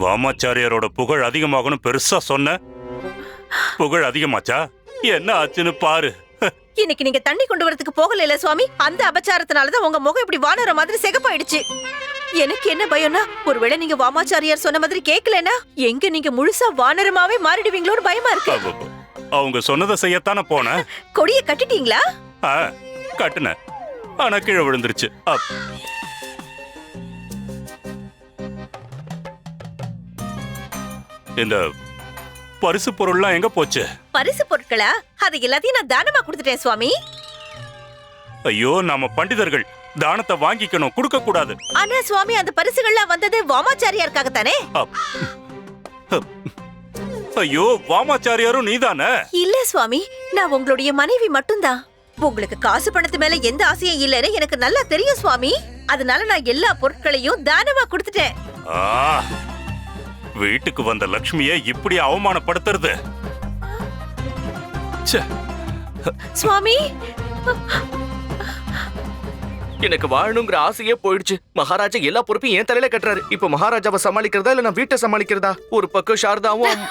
வாமாச்சாரியாரோட புகழ் அதிகமாகணும் பெருசா சொன்ன. புகழ் அதிகமாச்சா? என்ன ஆச்சுன்னு பாரு. இன்னைக்கு நீங்க தண்ணி கொண்டு வரதுக்கு போகல இல்ல சுவாமி? அந்த அபச்சாரத்தினாலதான் உங்க முகம் இப்படி வானர மாதிரி சிகப்பாயிடுச்சு. எனக்கு என்ன பயம்னா ஒருவேளை நீங்க வாமாச்சாரியார் சொன்ன மாதிரி கேட்கலனா எங்க நீங்க முழுசா வானரமாவே மாறிடுவீங்களோன்னு பயமா இருக்கு. அவ- அவங்க சொன்னதை செய்யத்தானே போனேன். கொடிய கட்டிட்டீங்களா? ஆ, கட்டுனேன். ஆனா கீழே விழுந்துருச்சு. இந்த பரிசு பொருள்லாம் எங்க போச்சு? பரிசு பொருட்களா? அது எல்லாத்தையும் நான் தானமா கொடுத்துட்டேன் சுவாமி. ஐயோ நாம பண்டிதர்கள். தானத்தை வாங்கிக்கணும் கொடுக்க கூடாது. ஆனா சுவாமி அந்த பரிசுகள்லாம் வந்தது வாமாச்சாரியாருக்காகத்தானே? அப். அப். ஐயோ வாமாச்சாரியாரும் நீதானே? இல்ல சுவாமி. நான் உங்களுடைய மனைவி மட்டும்தான். உங்களுக்கு காசு பணத்து மேல எந்த ஆசையும் இல்லைன்னு எனக்கு நல்லா தெரியும் சுவாமி. அதனால நான் எல்லா பொருட்களையும் தானமா கொடுத்துட்டேன். வீட்டுக்கு வந்த லக்ஷ்மிய இப்படி அவமானப்படுத்துறது? ச்சே, சுவாமி! எனக்கு வாழணுங்கிற ஆசையே போயிடுச்சு. மகாராஜா எல்லா பொறுப்பையும் என் தலையில கட்டுறாரு. இப்ப மகாராஜாவை சமாளிக்கிறதா இல்ல நான் வீட்டை சமாளிக்கிறதா? ஒரு பக்கம் சாரதாவும்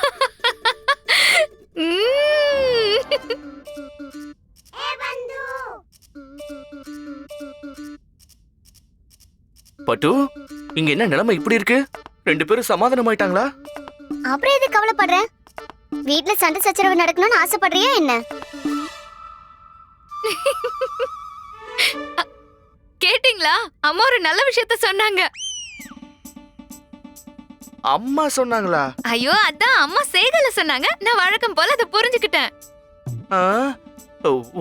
பட்டு இங்க என்ன நிலைமை இப்படி இருக்கு? ரெண்டு பேரும் சமாதானம் ஆயிட்டாங்களா அப்புறம் எது கவலைப்படுற? வீட்ல சண்டை சச்சரவு நடக்கணும்னு ஆசைப்படுறியா என்ன? கேட்டிங்களா? அம்மா ஒரு நல்ல விஷயத்த சொன்னாங்க. அம்மா சொன்னாங்களா? ஐயோ அதான் அம்மா சேகல சொன்னாங்க. நான் வழக்கம் போல அதை புரிஞ்சுக்கிட்டேன்.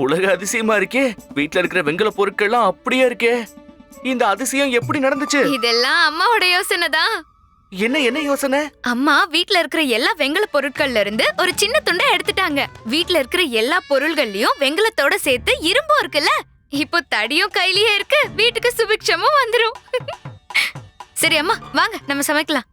உலக அதிசயமா இருக்கே. வீட்ல இருக்கிற வெங்கல பொருட்கள்லாம் அப்படியே இருக்கே. இந்த அதிசயம் எப்படி நடந்துச்சு? இதெல்லாம் அம்மாவோட யோசனை தான் என்ன என்ன யோசனை? அம்மா வீட்ல இருக்கிற எல்லா வெங்கல பொருட்கள்ல இருந்து ஒரு சின்ன துண்டை எடுத்துட்டாங்க. வீட்ல இருக்கிற எல்லா பொருள்கள்லயும் வெங்கலத்தோட சேர்த்து இரும்பும் இருக்குல்ல? இப்போ தடியும் கையிலயே இருக்கு. வீட்டுக்கு சுபிக்ஷமும் வந்துரும். சரி அம்மா வாங்க நம்ம சமைக்கலாம்.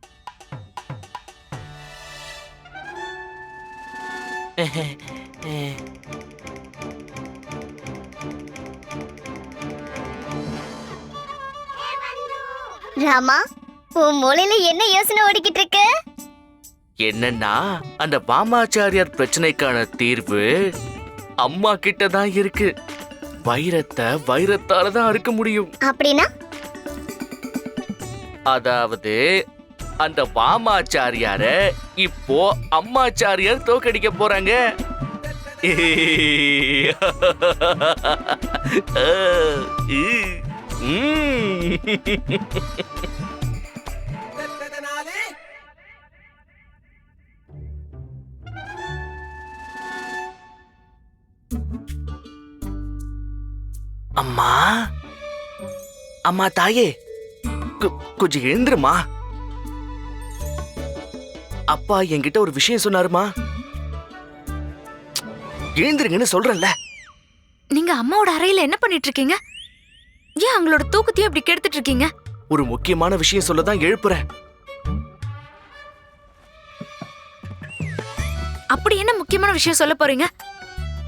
ராமா உன் மூளையில என்ன யோசனை ஓடிக்கிட்டு இருக்கு? என்னன்னா அந்த வாமாச்சாரியார் பிரச்சனைக்கான தீர்வு அம்மா கிட்ட தான் இருக்கு. வைரத்தை வைரத்தால தான் அறுக்க முடியும். அப்படின்னா? அதாவது அந்த வாமாச்சாரியார இப்போ அம்மாச்சாரியார் தோக்கடிக்க போறாங்க. உம். அம்மா? அம்மா தாயே. கொஞ்சம் எழுந்துருமா? அப்பா என்கிட்ட ஒரு விஷயம் சொன்னாருமா? எழுந்திருங்கன்னு சொல்றேன்ல. நீங்க அம்மாவோட அறையில என்ன பண்ணிட்டு இருக்கீங்க ஏன் அவங்களோட தூக்கத்தையும் அப்படி கெடுத்துட்டு இருக்கீங்க ஒரு முக்கியமான விஷயம் சொல்ல தான் எழுப்புறேன். அப்படி என்ன முக்கியமான விஷயம் சொல்ல போறீங்க?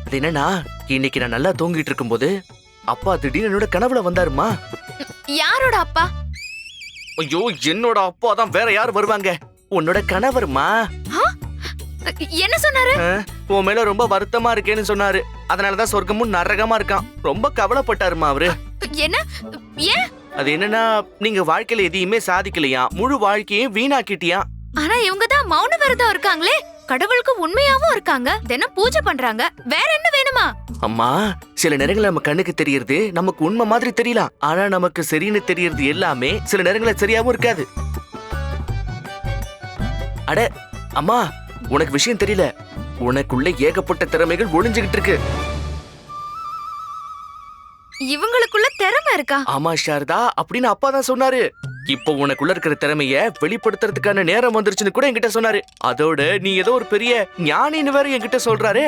அது என்னன்னா இன்னைக்கு நான் நல்லா தூங்கிட்டு இருக்கும்போது அப்பா திடீர்னு என்னோட கனவுல வந்தாருமா? யாரோட அப்பா? ஐயோ என்னோட அப்பா தான் வேற யார் வருவாங்க? உன்னோட கணவர்மா? என்ன சொன்னாரு? உன் மேல ரொம்ப வருத்தமா இருக்கேன்னு சொன்னாரு. அதனாலதான் சொர்க்கமும் நரகமா இருக்கான். ரொம்ப கவலைப்பட்டாருமா அவரு. என்ன? ஏன்? அது என்னன்னா நீங்க வாழ்க்கையில எதையுமே சாதிக்கலையா? முழு வாழ்க்கையும் வீணாக்கிட்டியா? ஆனா இவங்க தான் மௌன விரதம் இருக்காங்களே. கடவுளுக்கு உண்மையாவும் இருக்காங்க. தினம் பூஜை பண்றாங்க. வேற என்ன வேணுமா? அம்மா சில நேரங்கள்ல நம்ம கண்ணுக்கு தெரியறது நமக்கு உண்மை மாதிரி தெரியலாம். ஆனா நமக்கு சரின்னு தெரியறது எல்லாமே சில நேரங்கள்ல சரியாவும் இருக்காது. அட அம்மா உனக்கு விஷயம் தெரியல. உனக்குள்ள ஏகப்பட்ட திறமைகள் ஒளிஞ்சுகிட்டு இருக்கு. இவங்களுக்குள்ள திறமை இருக்கா? ஆமா சாரதா அப்படின்னு அப்பா தான் சொன்னாரு. இப்போ உனக்குள்ள இருக்கிற திறமைய வெளிப்படுத்துறதுக்கான நேரம் வந்துருச்சுன்னு கூட என்கிட்ட சொன்னாரு. அதோட நீ ஏதோ ஒரு பெரிய ஞானின்னு வேற என்கிட்ட சொல்றாரு.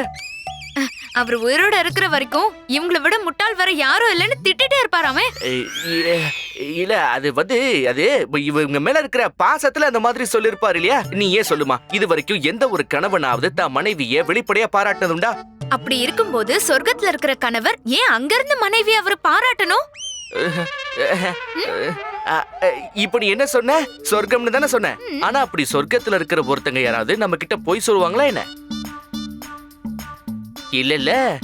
அவர் உயிரோட இருக்கிற வரைக்கும் இவங்களை விட முட்டாள் வேற யாரும் இல்லைன்னு திட்டிட்டே இருப்பாராமே. இல்ல அது வந்து அது இவங்க மேல இருக்கிற பாசத்துல அந்த மாதிரி சொல்லிருப்பாரு இல்லையா? நீ ஏன் சொல்லுமா இது வரைக்கும் எந்த ஒரு கணவனாவது தன் மனைவிய வெளிப்படையா பாராட்டினதுண்டா? அப்படி இருக்கும்போது சொர்க்கத்துல இருக்கிற கணவர் ஏன் அங்கிருந்து மனைவி அவர் பாராட்டணும்? அ, அ, இப்ப நீ என்ன சொன்ன? சொர்க்கம்னு தானே சொன்ன. ஆனா அப்படி சொர்க்கத்துல இருக்கிற ஒருத்தங்க யாராவது நம்ம கிட்ட பொய் சொல்லுவாங்களா என்ன? இல்ல இல்ல.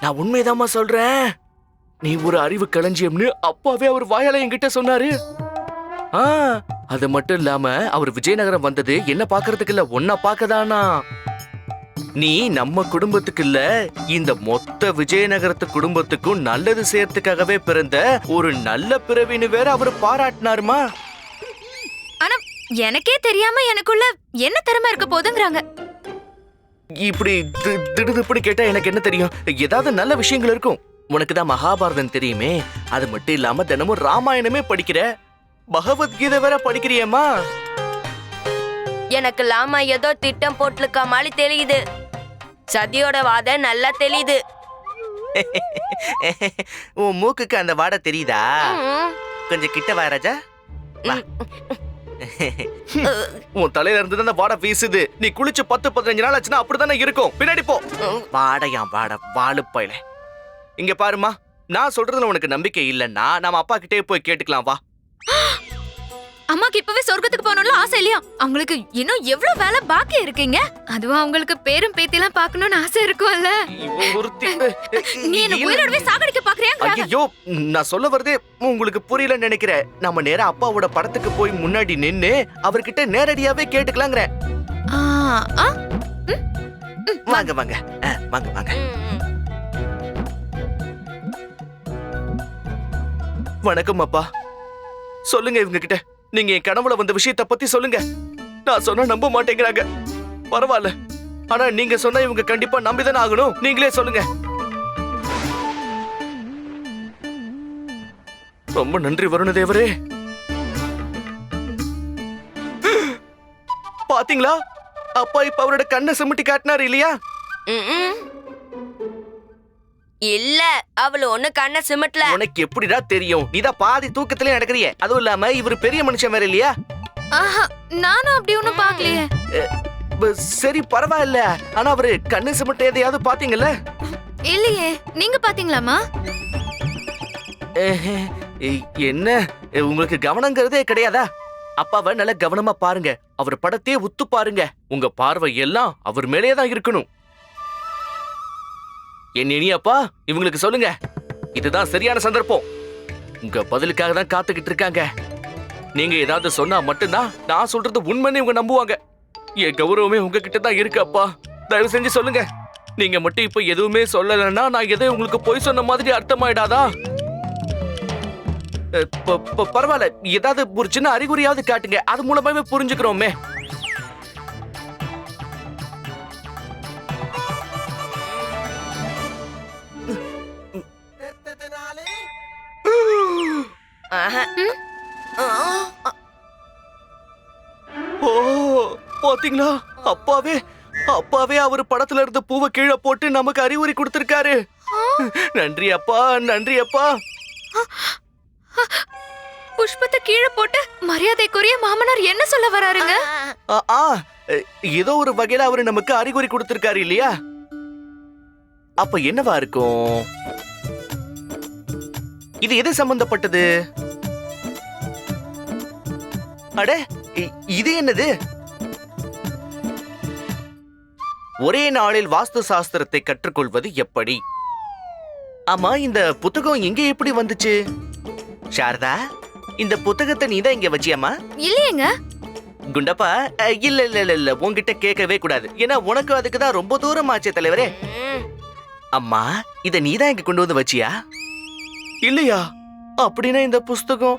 நான் உண்மைதாம்மா சொல்றேன். நீ ஒரு அறிவு களஞ்சியம்னு அப்பாவே அவர் வாயால என்கிட்ட சொன்னாரு. ஆ அது மட்டும் இல்லாம அவர் விஜயநகரம் வந்தது என்ன பாக்குறதுக்கு இல்ல ஒன்னா பாக்கதானா நீ நம்ம குடும்பத்துக்கு இல்ல இந்த மொத்த விஜயநகரத்து குடும்பத்துக்கும் நல்லது செய்யறதுக்காகவே பிறந்த ஒரு நல்ல பிறவின்னு வேற அவர் பாராட்டினாருமா? ஆனா எனக்கே தெரியாம எனக்குள்ள என்ன திறமை இருக்க போதுங்கிறாங்க. இப்படி தி- திடுதிப்புன்னு கேட்டா எனக்கு என்ன தெரியும்? ஏதாவது நல்ல விஷயங்கள் இருக்கும். உனக்கு தான் மகாபாரதம் தெரியுமே. அது மட்டும் இல்லாம தினமும் ராமாயணமே படிக்கிற. பகவத்கீதை வேற படிக்கிறியேம்மா. எனக்கு லாமா ஏதோ திட்டம் போட்டிருக்க மாதிரி தெரியுது. சதியோட வாத நல்லா தெரியுது. உன் மூக்குக்கு அந்த வாடை தெரியுதா. கொஞ்சம் கிட்ட வா ராஜா. உன் தலையில இருந்து அந்த வாடை வீசுது. நீ குளிச்சு பத்து பதினஞ்சு நாள் ஆச்சுன்னா அப்படித்தானே இருக்கும். பின்னாடி போ. வாடையா வாட வாழுப்பையில இங்க பாருமா நான் சொல்றதுல உனக்கு நம்பிக்கை இல்லைன்னா நம்ம அப்பா கிட்டே போய் கேட்டுக்கலாம் வா. அம்மாக்கு இப்பவே சொர்க்கத்துக்கு போகணும்ல ஆசை இல்லையா? அவங்களுக்கு இன்னும் எவ்வளவு வேலை பாக்கி இருக்கீங்க? அதுவும் அவங்களுக்கு பேரும் பேத்திலாம் பார்க்கணும்னு ஆசை இருக்கும்ல. நீ என்ன உயிரோடவே சாகடிக்க பாக்குறியாங்கிறாங்க. ஐயோ நான் சொல்ல வரதே உங்களுக்கு புரியலன்னு நினைக்கிறேன். நம்ம நேரா அப்பாவோட படத்துக்கு போய் முன்னாடி நின்னு அவர்கிட்ட நேரடியாவே கேட்டுக்கலாங்கிறேன். ஆ, ஆ, வாங்க வாங்க. வாங்க வாங்க. வணக்கம் அப்பா. சொல்லுங்க இவங்க கிட்ட. நீங்க என் கனவுல வந்த விஷயத்த பத்தி சொல்லுங்க. நான் சொன்னா நம்ப மாட்டேங்கிறாங்க. பரவாயில்ல ஆனா நீங்க சொன்னா இவங்க கண்டிப்பா நம்பிதானே ஆகணும். நீங்களே சொல்லுங்க. ரொம்ப நன்றி வருணதேவரே. பாத்தீங்களா? அப்பா இப்ப அவரோட கண்ணை சிமிட்டி காட்டினாரு இல்லையா? இல்ல அவள ஒண்ணு கண்ண சிமிட்ல உனக்கு எப்படிடா தெரியும்? நீதான் பாதி தூக்கத்திலே நடக்கிறியே. அதுவும் இல்லாம இவர் பெரிய மனுஷன் வேற இல்லையா? ஆஹா, நானும் அப்படி ஒண்ணும் பாக்கலையே சரி பரவாயில்ல. ஆனா அவரு கண்ணு சிமிட்ட எதையாவது பாத்தீங்கல்ல இல்லையே நீங்க பாத்தீங்களாமா என்ன? உங்களுக்கு கவனங்கிறதே கிடையாதா? அப்பாவை நல்ல கவனமா பாருங்க. அவர் படத்தையே உத்து பாருங்க. உங்க பார்வை எல்லாம் அவர் மேலேயே தான் இருக்கணும். என் இனி அப்பா இவங்களுக்கு சொல்லுங்க. இதுதான் சரியான சந்தர்ப்பம். உங்க பதிலுக்காக தான் காத்துக்கிட்டு இருக்காங்க. நீங்க ஏதாவது சொன்னா மட்டும்தான் நான் சொல்றது உண்மைன்னு இவங்க நம்புவாங்க. என் கௌரவமே உங்ககிட்ட தான் இருக்கு அப்பா. தயவு செஞ்சு சொல்லுங்க. நீங்க மட்டும் இப்ப எதுவுமே சொல்லலைன்னா நான் எதை உங்களுக்கு பொய் சொன்ன மாதிரி அர்த்தமாயிடாதா? அ, பரவாயில்ல. ஏதாவது ஒரு சின்ன அறிகுறியாவது காட்டுங்க. அது மூலமாவே புரிஞ்சுக்கிறோமே. ஓ பாத்தீங்களா? அப்பாவே அப்பாவே அவர் படத்துல இருந்த பூவை கீழே போட்டு நமக்கு அறிகுறி கொடுத்திருக்காரு. நன்றி அப்பா நன்றி அப்பா. புஷ்பத்தை கீழே போட்டு மரியாதைக்குரிய மாமனார் என்ன சொல்ல வராருங்க? ஏதோ ஒரு வகையில அவரு நமக்கு அறிகுறி கொடுத்திருக்காரு இல்லையா? அப்ப என்னவா இருக்கும்? இது எது சம்பந்தப்பட்டது? அட இது என்னது? ஒரே நாளில் வாஸ்து சாஸ்திரத்தை கற்றுக்கொள்வது எப்படி? ஆமா இந்த புத்தகம் எங்க எப்படி வந்துச்சு? சாரதா இந்த புத்தகத்தை நீதான் இங்க வச்சியாமா? இல்லையேங்க. குண்டப்பா இல்ல இல்ல இல்ல இல்ல உன்கிட்ட கேட்கவே கூடாது. ஏன்னா உனக்கு அதுக்கு தான் ரொம்ப தூரம் ஆச்சே தலைவரே. அம்மா இத நீதான் இங்க கொண்டு வந்து வச்சியா? இல்லையா? அப்படின்னா இந்த புஸ்தகம்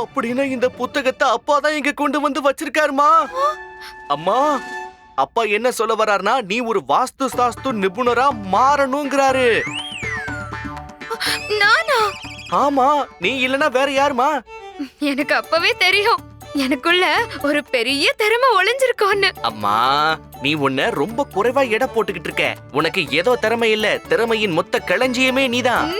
அப்படின்னா இந்த புத்தகத்தை அப்பா தான் இங்க கொண்டு வந்து வச்சிருக்காருமா? அம்மா அப்பா என்ன சொல்ல வர்றாருன்னா நீ ஒரு வாஸ்து சாஸ்து நிபுணரா மாறணுங்கிறாரு. நானா? ஆமா நீ இல்லனா வேற யாருமா? எனக்கு அப்பவே தெரியும். எனக்குள்ள ஒரு பெரிய திறமை ஒளிஞ்சிருக்கோன்னு அம்மா நீ உன்ன ரொம்ப குறைவா எடை போட்டுக்கிட்டு இருக்க. உனக்கு ஏதோ திறமை இல்ல. திறமையின் மொத்த களஞ்சியமே நீதான்.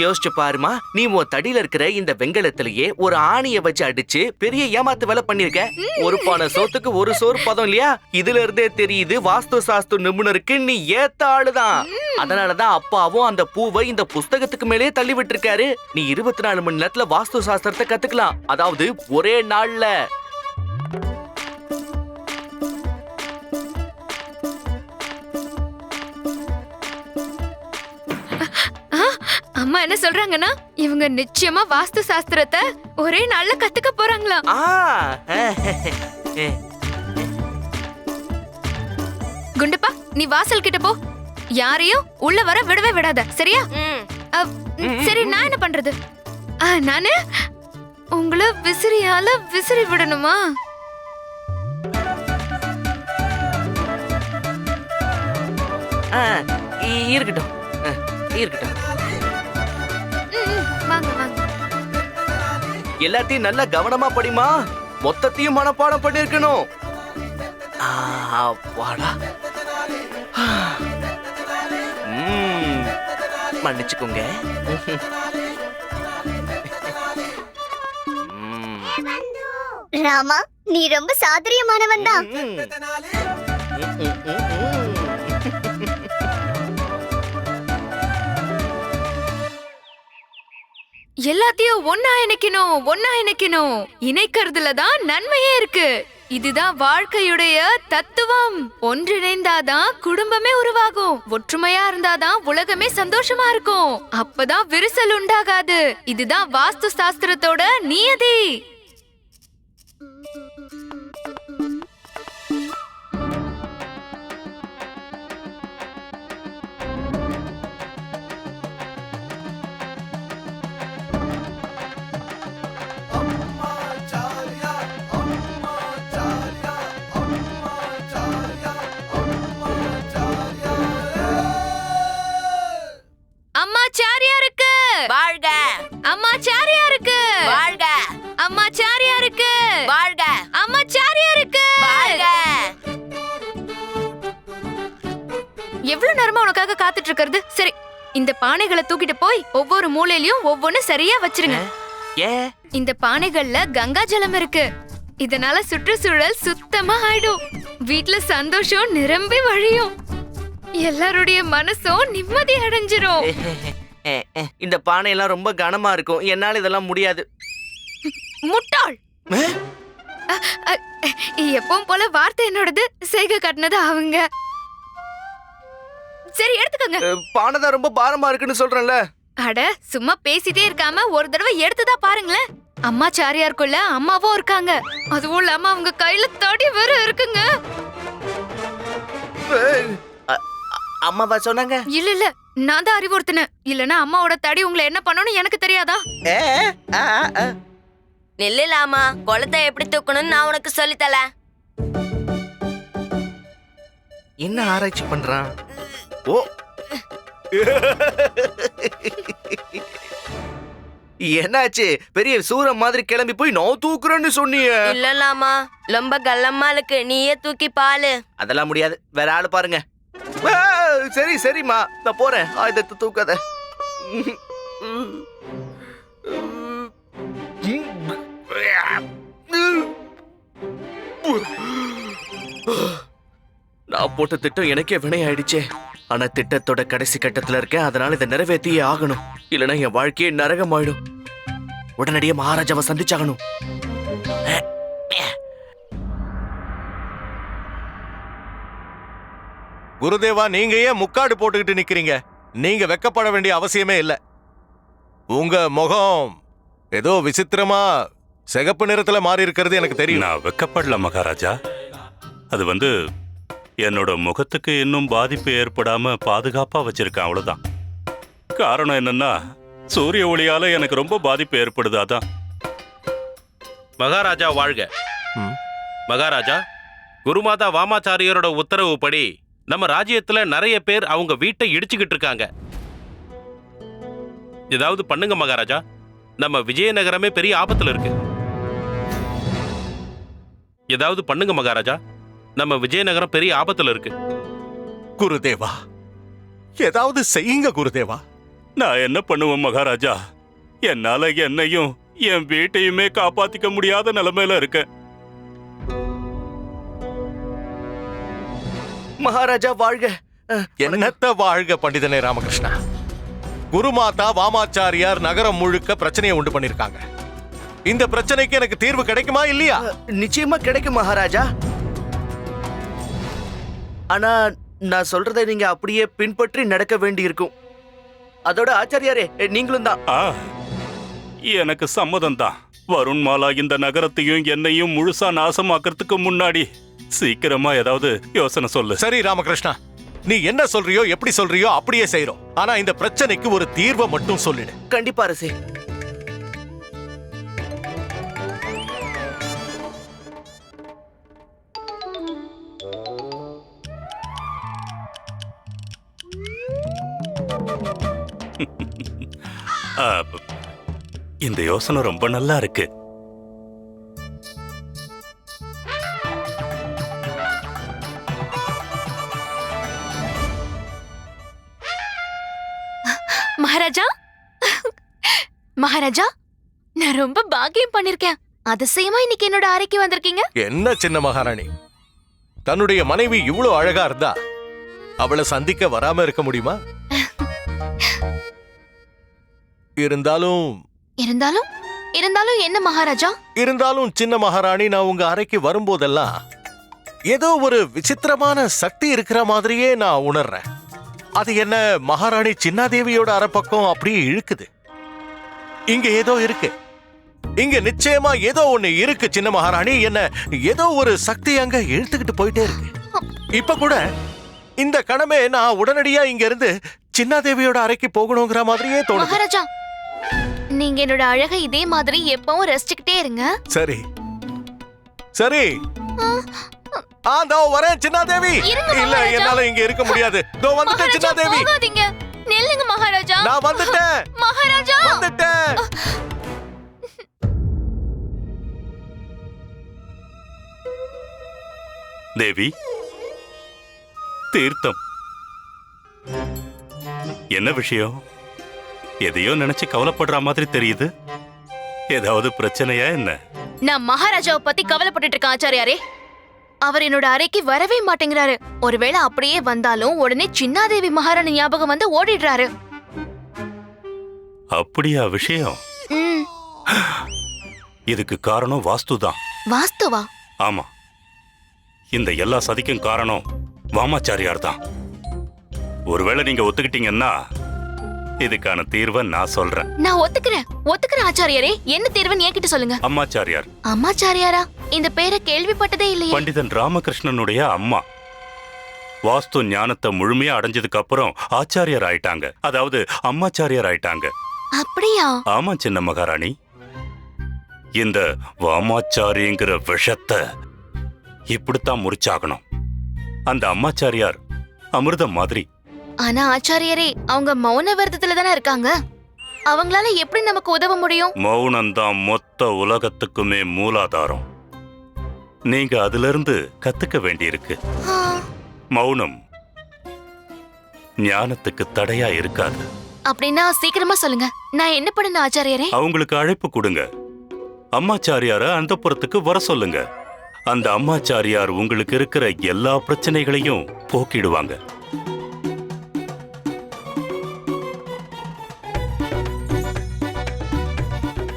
யோசிச்சு பாருமா நீ உன் தடியில இருக்கிற இந்த வெங்கலத்திலேயே ஒரு ஆணிய வச்சு அடிச்சு பெரிய ஏமாத்து வேலை பண்ணிருக்க. ஒரு பானை சோத்துக்கு ஒரு சோறு பதம் இல்லையா? இதுல இருந்தே தெரியுது வாஸ்து சாஸ்து நிபுணருக்கு நீ ஏத்த ஆளுதான். அதனாலதான் அப்பாவும் அந்த பூவை இந்த புஸ்தகத்துக்கு மேலேயே தள்ளி விட்டுருக்காரு நீ இருபத்தி நாலு மணி நேரத்துல வாஸ்து சாஸ்திரத்தை கத்துக்கலாம். அதாவது ஒரே நாள்ல. அம்மா என்ன சொல்றாங்கன்னா இவங்க நிச்சயமா வாஸ்து சாஸ்திரத்தை ஒரே நாள்ல கத்துக்க போறாங்களாம் குண்டுப்பா நீ வாசல் கிட்ட போ. யாரையும் உள்ள வர விடவே விடாத சரியா? சரி நான் என்ன பண்றது? ஆ, நானு உங்களை விசிறியால விசிறி விடணுமா? இருக்கட்டும். இருக்கட்டும். எல்லாத்தையும் நல்லா கவனமா படிமா மொத்தத்தையும் மனப்பாடம் பண்ணிருக்கணும். ஆ, வாடா. ம், மன்னிச்சுக்கோங்க. ராமா நீ ரொம்ப சாதுரியமானவன் தான். எல்லாத்தையும் ஒன்னா இணைக்கணும் ஒன்னா இணைக்கணும். இணைக்கிறதுல தான் நன்மையே இருக்கு. இதுதான் வாழ்க்கையுடைய தத்துவம். ஒன்றிணைந்தாதான் குடும்பமே உருவாகும். ஒற்றுமையா இருந்தாதான் உலகமே சந்தோஷமா இருக்கும். அப்பதான் விரிசல் உண்டாகாது. இதுதான் வாஸ்து சாஸ்திரத்தோட நியதி. பானைகளை தூக்கிட்டு போய் ஒவ்வொரு மூலையிலயும் ஒவ்வொன்னு சரியா வச்சிருங்க. இந்த பானைகள்ல கங்கா ஜலம் இருக்கு. இதனால சுற்றுச்சூழல் சுத்தமா ஆயிடும். வீட்ல சந்தோஷம் நிரம்பி வழியும். எல்லாருடைய மனசும் நிம்மதி அடைஞ்சிரும். இந்த பானையெல்லாம் ரொம்ப கனமா இருக்கும். என்னால இதெல்லாம் முடியாது. முட்டாள்! எப்பவும் போல வார்த்தை என்னோடது? செய்கை காட்டினது அவங்க. சரி எடுத்துக்கோங்க. பானை தான் ரொம்ப பாரமா இருக்குன்னு சொல்றேன்ல. அட சும்மா பேசிட்டே இருக்காம ஒரு தடவை எடுத்துதான் பாருங்களேன். அம்மா சாரியாருக்குள்ள அம்மாவும் இருக்காங்க. அதுவும் இல்லாம அவங்க கையில தடி வேற இருக்குங்க. அம்மாவா சொன்னாங்க? இல்ல இல்ல நான் தான் அறிவுறுத்தினேன். இல்லனா அம்மாவோட தடி உங்களை என்ன பண்ணணும்னு எனக்கு தெரியாதா. நில்லுலாமா குளத்தை எப்படி தூக்கணும்னு நான் உனக்கு சொல்லித்தல என்ன ஆராய்ச்சி பண்றான்? ஓ. என்னாச்சு? பெரிய சூரம் மாதிரி கிளம்பி போய் நான் தூக்குறேன்னு சொன்னீங்க இல்லலாமா ரொம்ப கல்லம்மா இருக்கு. நீயே தூக்கி பாலு. அதெல்லாம் முடியாது. வேற ஆளு பாருங்க. சரி சரிம்மா. நான் போறேன். ஆயுதத்தை தூக்காத. நான் போட்ட திட்டம் எனக்கே வினையாயிடுச்சே. ஆனா திட்டத்தோட கடைசி கட்டத்துல இருக்கேன். அதனால இதை நிறைவேற்றியே ஆகணும். இல்லைன்னா என் வாழ்க்கையே நரகமாயிடும். உடனடியே மகாராஜாவை சந்திச்சாகணும். குருதேவா நீங்க ஏன் முக்காடு போட்டுக்கிட்டு நிக்கிறீங்க? நீங்க வெக்கப்பட வேண்டிய அவசியமே இல்ல. உங்க முகம் ஏதோ விசித்திரமா சிகப்பு நிறத்துல மாறி இருக்கிறது எனக்கு தெரியும். நான் வெக்கப்படல மகாராஜா. அது வந்து என்னோட முகத்துக்கு இன்னும் பாதிப்பு ஏற்படாம பாதுகாப்பா வச்சிருக்கேன் அவ்வளவுதான். காரணம் என்னன்னா சூரிய ஒளியால எனக்கு ரொம்ப பாதிப்பு ஏற்படுது அதான். மகாராஜா வாழ்க. ம். மகாராஜா குருமாதா வாமாச்சாரியரோட உத்தரவுப்படி நம்ம ராஜ்யத்துல நிறைய பேர் அவங்க வீட்டை இடிச்சுக்கிட்டு இருக்காங்க. ஏதாவது பண்ணுங்க மகாராஜா. நம்ம விஜயநகரமே பெரிய ஆபத்துல இருக்கு. ஏதாவது பண்ணுங்க மகாராஜா. நம்ம விஜயநகரம் பெரிய ஆபத்துல இருக்கு. குருதேவா ஏதாவது செய்யுங்க குருதேவா. நான் என்ன பண்ணுவேன் மகாராஜா? என்னால என்னையும் என் வீட்டையுமே காப்பாத்திக்க முடியாத நிலைமையில இருக்கேன். மகாராஜா வாழ்க. என்னத்த வாழ்க பண்டிதனே ராமகிருஷ்ணா? குருமாதா வாமாச்சாரியார் நகரம் முழுக்க பிரச்சனையை உண்டு பண்ணிருக்காங்க இந்த பிரச்சனைக்கு எனக்கு தீர்வு கிடைக்குமா இல்லையா? நிச்சயமா கிடைக்கும் மகாராஜா. ஆனா நான் சொல்றதை நீங்க அப்படியே பின்பற்றி நடக்க வேண்டி இருக்கும் அதோட ஆச்சாரியாரே நீங்களும் தான். ஆ எனக்கு சம்மதம் தான். வருண் மாலா இந்த நகரத்தையும் என்னையும் முழுசா நாசமாக்கறதுக்கு முன்னாடி சீக்கிரமா ஏதாவது யோசனை சொல்லு. சரி ராமகிருஷ்ணா. நீ என்ன சொல்றியோ எப்படி சொல்றியோ அப்படியே செய்றோம். ஆனா இந்த பிரச்சனைக்கு ஒரு தீர்வை மட்டும் சொல்லிடு. கண்டிப்பா அரசே. ஆ, இந்த யோசனை ரொம்ப நல்லா இருக்கு. மகாராஜா? மகாராஜா நான் ரொம்ப பாக்கியம் பண்ணிருக்கேன். அதிசயமா இன்னைக்கு என்னோட அறைக்கு வந்திருக்கீங்க. என்ன சின்ன மகாராணி? தன்னுடைய மனைவி இவ்வளவு அழகா இருந்தா அவளை சந்திக்க வராம இருக்க முடியுமா? இருந்தாலும் இருந்தாலும்? இருந்தாலும் என்ன மகாராஜா? இருந்தாலும் சின்ன மகாராணி நான் உங்க அறைக்கு வரும்போதெல்லாம் ஏதோ ஒரு விசித்திரமான சக்தி இருக்கிற மாதிரியே நான் உணர்றேன். அது என்ன மகாராணி சின்னாதேவியோட அரைப்பக்கம் அப்படியே இழுக்குது. இங்க ஏதோ இருக்கு. இங்க நிச்சயமா ஏதோ ஒண்ணு இருக்கு சின்ன மகாராணி. என்ன ஏதோ ஒரு சக்தி அங்க இழுத்துக்கிட்டு போயிட்டே இருக்கு. இப்ப கூட இந்த கணமே நான் உடனடியா இங்க இருந்து சின்னாதேவியோட அறைக்கு போகணுங்கிற மாதிரியே தோணுது. மகாராஜா நீங்க என்னோட அழகை இதே மாதிரி எப்பவும் ரசிச்சுக்கிட்டே இருங்க. சரி. சரி. ஆ தோ வரேன் சின்னாதேவி. இருங்க, இல்ல மகாராஜா. என்னால இங்க இருக்க முடியாது. தோ வந்துட்டேன் மகாராஜா சின்னாதேவி. போகாதீங்க. நெல்லுங்க மகாராஜா. நான் வந்துட்டேன். மகாராஜா. வந்துட்டேன். தேவி தீர்த்தம். என்ன விஷயம்? எதையோ நினைச்சு கவலைப்படுற மாதிரி தெரியுது. ஏதாவது பிரச்சனையா என்ன? நான் மகாராஜாவை பத்தி கவலைப்பட்டுட்டு இருக்கேன் ஆச்சாரியாரே. அவர் என்னோட அறைக்கு வரவே மாட்டேங்கிறாரு. ஒருவேளை அப்படியே வந்தாலும் உடனே சின்னாதேவி மகாராணி ஞாபகம் வந்து ஓடிடுறாரு. அப்படியா விஷயம்? இதுக்கு காரணம் வாஸ்து தான் வாஸ்துவா? ஆமா. இந்த எல்லா சதிக்கும் காரணம் வாமாச்சாரியார் தான் ஒருவேளை நீங்க ஒத்துக்கிட்டீங்கன்னா இதுக்கான தீர்வை நான் சொல்றேன். நான் ஒத்துக்கிறேன். ஒத்துக்கிறேன் ஆச்சாரியாரே என்ன தேர்வுன்னு என்கிட்ட சொல்லுங்க. அம்மாச்சாரியார். அம்மாச்சாரியாரா? இந்த பேரை கேள்விப்பட்டதே இல்லையே. பண்டிதன் ராமகிருஷ்ணனுடைய அம்மா. வாஸ்து ஞானத்தை முழுமையா அடைஞ்சதுக்கு அப்புறம் ஆச்சாரியார் ஆயிட்டாங்க. அதாவது அம்மாச்சாரியார் ஆயிட்டாங்க. அப்படியா? ஆமா சின்ன மகாராணி. இந்த வாமாச்சாரிங்கிற விஷத்தை இப்படித்தான் முறிச்சாகணும். அந்த அம்மாச்சாரியார் அமிர்தம் மாதிரி ஆனா ஆச்சாரியாரே அவங்க மௌன விரதத்துல தானே இருக்காங்க? அவங்களால எப்படி நமக்கு உதவ முடியும்? மௌனம்தான் மொத்த உலகத்துக்குமே மூலாதாரம். நீங்க அதிலிருந்து கத்துக்க வேண்டியிருக்கு. மௌனம் ஞானத்துக்கு தடையா இருக்காது. அப்படின்னா சீக்கிரமா சொல்லுங்க. நான் என்ன பண்ணணும் ஆச்சாரியாரே? அவங்களுக்கு அழைப்பு கொடுங்க. அம்மாச்சாரியார அந்த புறத்துக்கு வர சொல்லுங்க. அந்த அம்மாச்சாரியார் உங்களுக்கு இருக்கிற எல்லா பிரச்சனைகளையும் போக்கிடுவாங்க.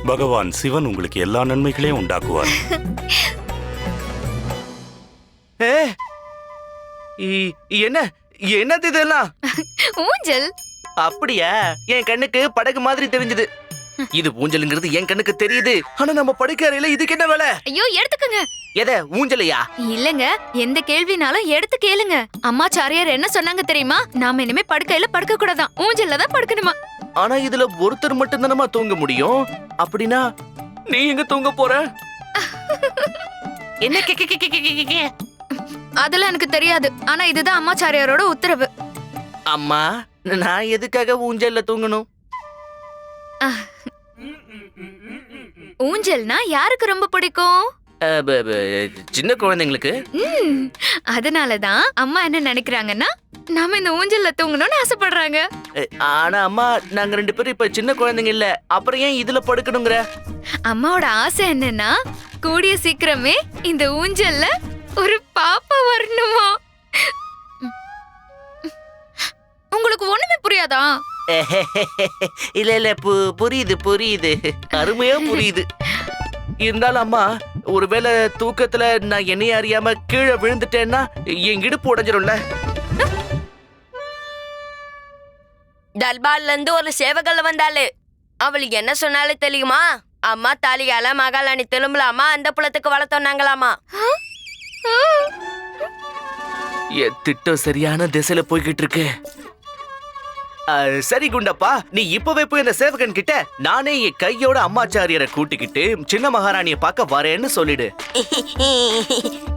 பகவான் சிவன் உங்களுக்கு எல்லா நன்மைகளையும் உண்டாக்குவார். என்ன என்னது இதெல்லாம்? ஊஞ்சல். அப்படியா? என் கண்ணுக்கு படகு மாதிரி தெரிஞ்சது. இது ஊஞ்சலுங்கிறது என் கண்ணுக்கு தெரியுது. ஆனா நம்ம படுக்க அறையில இதுக்கு என்ன வேலை? ஐயோ எடுத்துக்கங்க. எத ஊஞ்சலையா? இல்லங்க எந்த கேள்வினாலும் எடுத்து கேளுங்க. அம்மாச்சாரியார் என்ன சொன்னாங்க தெரியுமா? நாம இனிமே படுக்கையில படுக்க கூடாதான் ஊஞ்சல்ல தான் படுக்கணுமா? ஆனா இதுல ஒருத்தர் மட்டும் தானமா தூங்க முடியும்? அப்படின்னா நீ எங்க தூங்க போற? என்ன கே கே கே கே கே கே கே? அதெல்லாம் எனக்கு தெரியாது. ஆனா இதுதான் அம்மாச்சாரியாரோட உத்தரவு. அம்மா நான் எதுக்காக ஊஞ்சல்ல தூங்கணும்? ஊஞ்சல்னா யாருக்கு ரொம்ப பிடிக்கும்? சின்ன குழந்தைங்களுக்கு? அதனாலதான் அம்மா என்ன நினைக்கிறாங்கன்னா நாம இந்த ஊஞ்சல்ல தூங்கணும்னு ஆசைப்படுறாங்க. ஆனா அம்மா நாங்க ரெண்டு பேரும் இப்ப சின்ன குழந்தைங்க இல்ல. அப்புறம் ஏன் இதுல படுக்கணுங்கிற? அம்மாவோட ஆசை என்னன்னா கூடிய சீக்கிரமே இந்த ஊஞ்சல்ல ஒரு பாப்பா வரணுமா? உங்களுக்கு ஒண்ணுமே புரியாதா? இல்ல இல்ல பு- புரியுது புரியுது. அருமையா புரியுது. இருந்தாலும் அம்மா ஒருவேளை தூக்கத்துல நான் என்னைய அறியாம கீழே விழுந்துட்டேன்னா என் இடுப்பு உடைஞ்சிரும்ல. டல்பால்ல இருந்து ஒரு சேவகல்ல வந்தாளு. அவளுக்கு என்ன சொன்னாலும் தெரியுமா? அம்மா தாலிகால மகாலாணி திரும்பலாமா? அந்த புலத்துக்கு வளர்த்தோன்னாங்களாமா என் திட்டம் சரியான திசையில போய்கிட்டு இருக்கு அஹ், சரி குண்டப்பா நீ இப்பவே போய் இந்த சேவகன் கிட்ட நானே என் கையோட அம்மாச்சாரியரை கூட்டிக்கிட்டு சின்ன மகாராணிய பார்க்க வரேன்னு சொல்லிடு.